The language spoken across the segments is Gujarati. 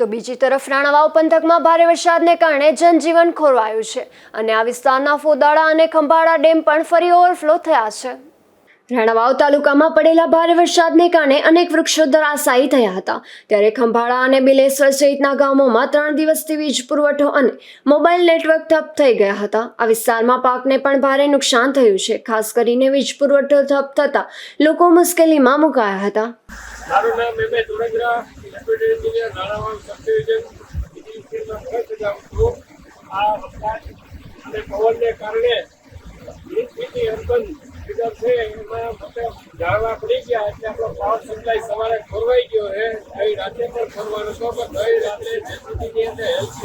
તો બીજી તરફ રાણાવાવ પંથકમાં ભારે વરસાદને કારણે જનજીવન ખોરવાયું છે. અને આ વિસ્તારના ફોદાળા અને ખંભાળા ડેમ પણ ફરી ઓવરફ્લો થયા છે. રાણાવાવ તાલુકામાં પડેલા ભારે વરસાદને કારણે અનેક વૃક્ષો ધરાશાયી થયા હતા. ત્યારે ખંભાળા અને બિલેશ્વર સહિતના ગામોમાં ત્રણ દિવસથી વીજ પુરવઠો અને મોબાઈલ નેટવર્ક ઠપ થઈ ગયા હતા. આ વિસ્તારમાં પાકને પણ ભારે નુકસાન થયું છે. ખાસ કરીને વીજ પુરવઠો ઠપ થતા લોકો મુશ્કેલીમાં મુકાયા હતા. અને પવનને કારણે વિભાગ છે, એમાં ખોરવાઈ ગયો છે. ગઈ રાતે પણ ખોરવાનો રાત્રે જેસીબીની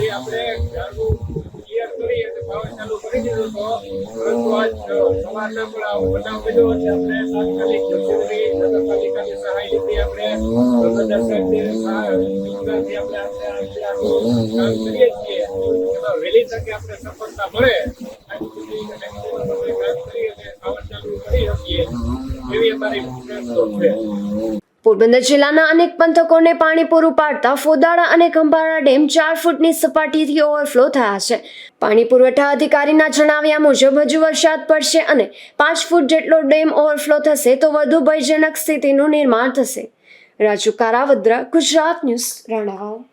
આપણે જાળવું ક્લિયર ચાલુ કરી દીધો હતો. પણ આવો બનાવ બન્યો એટલે આપણે તાત્કાલિક વહેલી તકે આપણે સફળતા મળે આજ સુધી કનેક્શન આપણે કામ કરી અને પાવર ચાલુ પોરબંદર જિલ્લાના અનેક પંથકોને પાણી પૂરું પાડતા ફોદાળા અને ખંભાળા ડેમ ચાર ફૂટની સપાટીથી ઓવરફ્લો થયા છે. પાણી પુરવઠા અધિકારીના જણાવ્યા મુજબ હજુ વરસાદ પડશે અને પાંચ ફૂટ જેટલો ડેમ ઓવરફ્લો થશે તો વધુ ભયજનક સ્થિતિનું નિર્માણ થશે. રાજુ કારાવદ્રા, ગુજરાત ન્યૂઝ, રાણાવાવ.